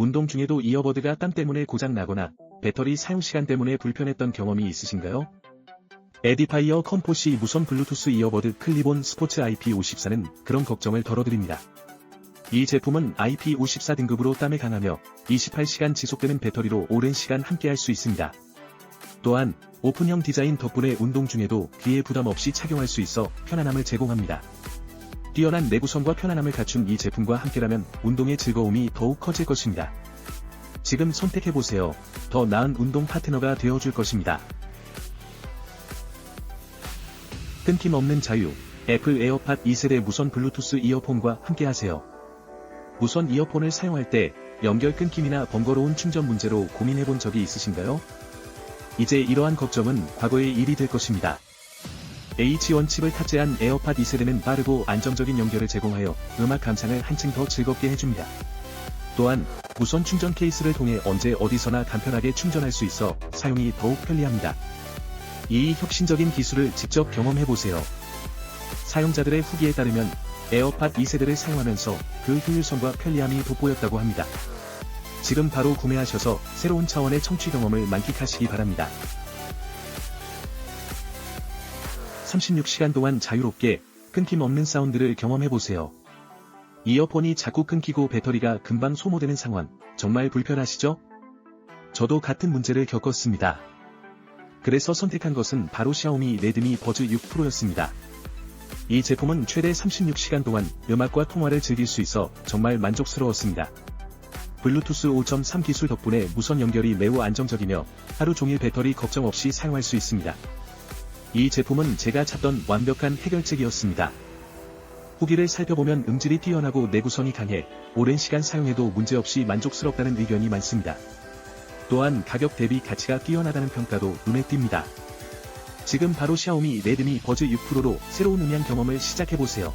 운동 중에도 이어버드가 땀 때문에 고장나거나 배터리 사용시간 때문에 불편했던 경험이 있으신가요? 에디파이어 컴포시 무선 블루투스 이어버드 클리본 스포츠 IP54는 그런 걱정을 덜어드립니다. 이 제품은 IP54 등급으로 땀에 강하며 28시간 지속되는 배터리로 오랜 시간 함께할 수 있습니다. 또한 오픈형 디자인 덕분에 운동 중에도 귀에 부담 없이 착용할 수 있어 편안함을 제공합니다. 뛰어난 내구성과 편안함을 갖춘 이 제품과 함께라면 운동의 즐거움이 더욱 커질 것입니다. 지금 선택해보세요. 더 나은 운동 파트너가 되어줄 것입니다. 끊김없는 자유, 애플 에어팟 2세대 무선 블루투스 이어폰과 함께하세요. 무선 이어폰을 사용할 때 연결 끊김이나 번거로운 충전 문제로 고민해본 적이 있으신가요? 이제 이러한 걱정은 과거의 일이 될 것입니다. H1 칩을 탑재한 에어팟 2세대는 빠르고 안정적인 연결을 제공하여 음악 감상을 한층 더 즐겁게 해줍니다. 또한 무선 충전 케이스를 통해 언제 어디서나 간편하게 충전할 수 있어 사용이 더욱 편리합니다. 이 혁신적인 기술을 직접 경험해보세요. 사용자들의 후기에 따르면 에어팟 2세대를 사용하면서 그 효율성과 편리함이 돋보였다고 합니다. 지금 바로 구매하셔서 새로운 차원의 청취 경험을 만끽하시기 바랍니다. 36시간 동안 자유롭게 끊김없는 사운드를 경험해보세요. 이어폰이 자꾸 끊기고 배터리가 금방 소모되는 상황, 정말 불편하시죠? 저도 같은 문제를 겪었습니다. 그래서 선택한 것은 바로 샤오미 레드미 버즈 6 프로였습니다. 이 제품은 최대 36시간 동안 음악과 통화를 즐길 수 있어 정말 만족스러웠습니다. 블루투스 5.3 기술 덕분에 무선 연결이 매우 안정적이며 하루 종일 배터리 걱정 없이 사용할 수 있습니다. 이 제품은 제가 찾던 완벽한 해결책이었습니다. 후기를 살펴보면 음질이 뛰어나고 내구성이 강해 오랜 시간 사용해도 문제없이 만족스럽다는 의견이 많습니다. 또한 가격 대비 가치가 뛰어나다는 평가도 눈에 띕니다. 지금 바로 샤오미 레드미 버즈 6 프로로 새로운 음향 경험을 시작해보세요.